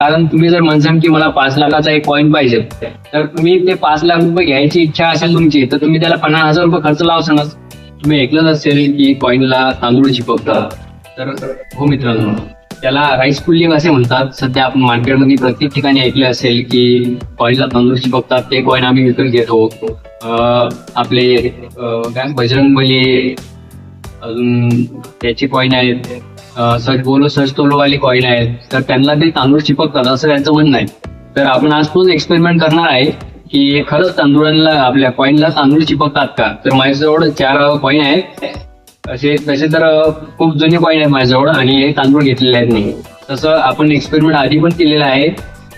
कारण तुम्ही जर म्हणसाल की मला पाच लाखाचा एक कॉईन पाहिजे तर तुम्ही ते पाच लाख रुपये घ्यायची इच्छा असेल तुमची तर तुम्ही त्याला पन्नास हजार रुपये खर्च लावसानच तुम्ही ऐकलंच असेल की कॉईनला तांदूळ चिपकतात. तर हो मित्रांनो त्याला राईस पुलिंग असे म्हणतात. सध्या आपण मार्केटमध्ये प्रत्येक ठिकाणी ऐकले असेल की कॉईनला तांदूळ चिपकतात ते कॉईन आम्ही विकत घेतो. आपले बजरंग बली अजून त्याचे कॉईन आहेत. सच बोलो सच तोलोवाले कॉईन आहेत. तर त्यांना ते तांदूळ चिपकतात असं त्यांचं म्हणणं आहे. तर आपण आज तोच एक्सपेरिमेंट करणार आहे की खरंच तांदूळांना आपल्या कॉईनला तांदूळ चिपकतात का? तर माझ्याजवळ चार कॉईन आहेत. असे तसे तर खूप जुने कॉईन आहेत माझ्याजवळ आणि हे तांदूळ घेतलेले आहेत मी. तसं आपण एक्सपेरिमेंट आधी पण केलेलं आहे.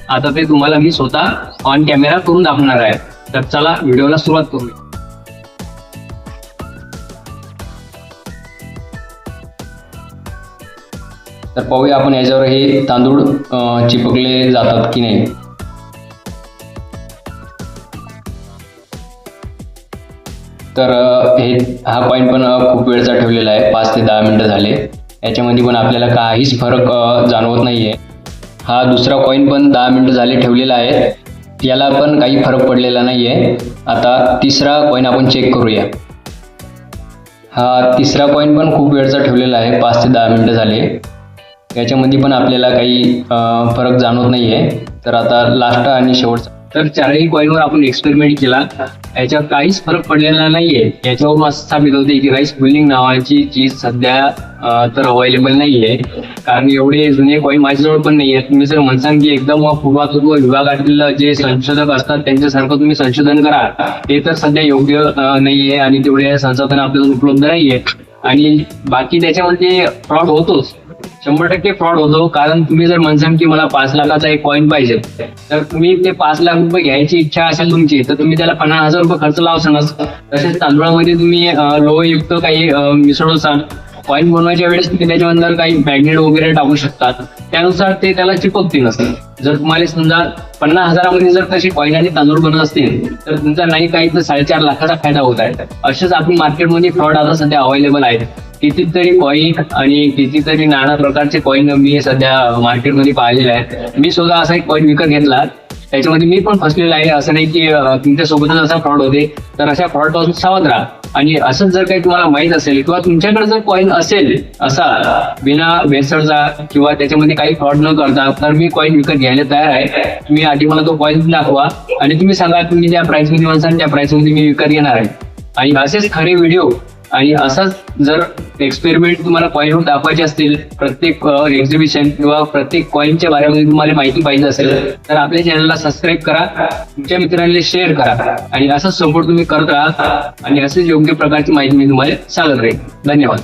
आता ते तुम्हाला मी स्वतः ऑन कॅमेरा करून दाखवणार आहे. तर चला व्हिडिओला सुरुवात करूया. तर पाहूया आपण याच्यावर हे तांदूळ चिपकले जातात की नाही. तर हे हा पॉईंट पण खूप वेळचा ठेवलेला आहे. पाच ते दहा मिनटं झाले. याच्यामध्ये पण आपल्याला काहीच फरक जाणवत नाही आहे हा दुसरा कॉईन पण दहा मिनटं झाले ठेवलेला आहे. याला पण काही फरक पडलेला नाही आहे आता तिसरा कॉईन आपण चेक करूया. हा तिसरा कॉईन पण खूप वेळचा ठेवलेला आहे. पाच ते दहा मिनटं झाले. याच्यामध्ये पण आपल्याला काही फरक जाणवत नाही आहे तर आता लास्ट आणि शेवटचा. तर चारही कॉईनवर आपण एक्सपेरिमेंट केला. याच्यावर काहीच फरक पडलेला नाहीये. याच्यावरून असं स्थापित होते की राईस पुलिंग नावाची चीज सध्या तर अवेलेबल नाहीये. कारण एवढे जुने कॉईन माझ्याजवळ पण नाहीये. तुम्ही जर म्हणसान की एकदम पूर्वापूर्व विभागातील जे संशोधक असतात त्यांच्यासारखं तुम्ही संशोधन करा. ते तर सध्या योग्य नाहीये आणि तेवढे संसाधन आपल्याला उपलब्ध नाहीये. आणि बाकी त्याच्यामध्ये फ्रॉड होतोच. शंभर टक्के फ्रॉड होतो कारण तुम्ही जर म्हणसान की मला पाच लाखाचा एक कॉईन पाहिजे तर तुम्ही ते पाच लाख रुपये घ्यायची इच्छा असेल तुमची तर तुम्ही त्याला पन्नास हजार रुपये खर्च लावसानच तसेच तांदूळामध्ये तुम्ही लोहयुक्त काही अं, कॉईन बनवायच्या वेळेस तुम्ही त्याच्यानंतर काही मॅग्नेट वगैरे टाकू शकतात. त्यानुसार ते त्याला चिपकतील असं. जर तुम्हाला समजा पन्नास हजारामध्ये जर तशी कॉईन आणि तांदूळ बनत असतील तर तुमचा नाही काही तर साडेचार लाखाचा फायदा होत आहे. असेच आपण मार्केटमध्ये फ्रॉड आता सध्या अवेलेबल आहेत. कितीतरी कॉईन आणि कितीतरी नाना प्रकारचे कॉईन मी सध्या मार्केटमध्ये पाहिलेले आहेत. मी सुद्धा असा एक कॉईन विकत घेतला. त्याच्यामध्ये मी पण फसलेला आहे. असं नाही की तुमच्या तुमच्यासोबतच असा फ्रॉड होते. तर अशा फ्रॉडपासून सावध राहा. आणि असंच जर काही तुम्हाला माहीत असेल किंवा तुमच्याकडे जर कॉईन असेल असा बिना भेसळचा किंवा त्याच्यामध्ये काही फ्रॉड न करता तर मी कॉईन विकत घ्यायला तयार आहे. तुम्ही आधी मला तो कॉईन दाखवा. आणि तुम्ही सांगा तुम्ही ज्या प्राइसमध्ये म्हणसाल त्या प्राइसमध्ये मी विकत घेणार आहे. आणि असेच खरे व्हिडिओ आणि असंच जर एक्सपेरिमेंट तुम्हाला कॉईनवर दाखवायचे असतील प्रत्येक एक्झिबिशन किंवा प्रत्येक कॉईनच्या बारेमध्ये तुम्हाला माहिती पाहिजे असेल तर आपल्या चॅनलला सबस्क्राईब करा तुमच्या मित्रांना शेअर करा आणि असाच सपोर्ट तुम्ही करत राहा आणि असेच योग्य प्रकारची माहिती मी तुम्हाला सांगत राहील धन्यवाद.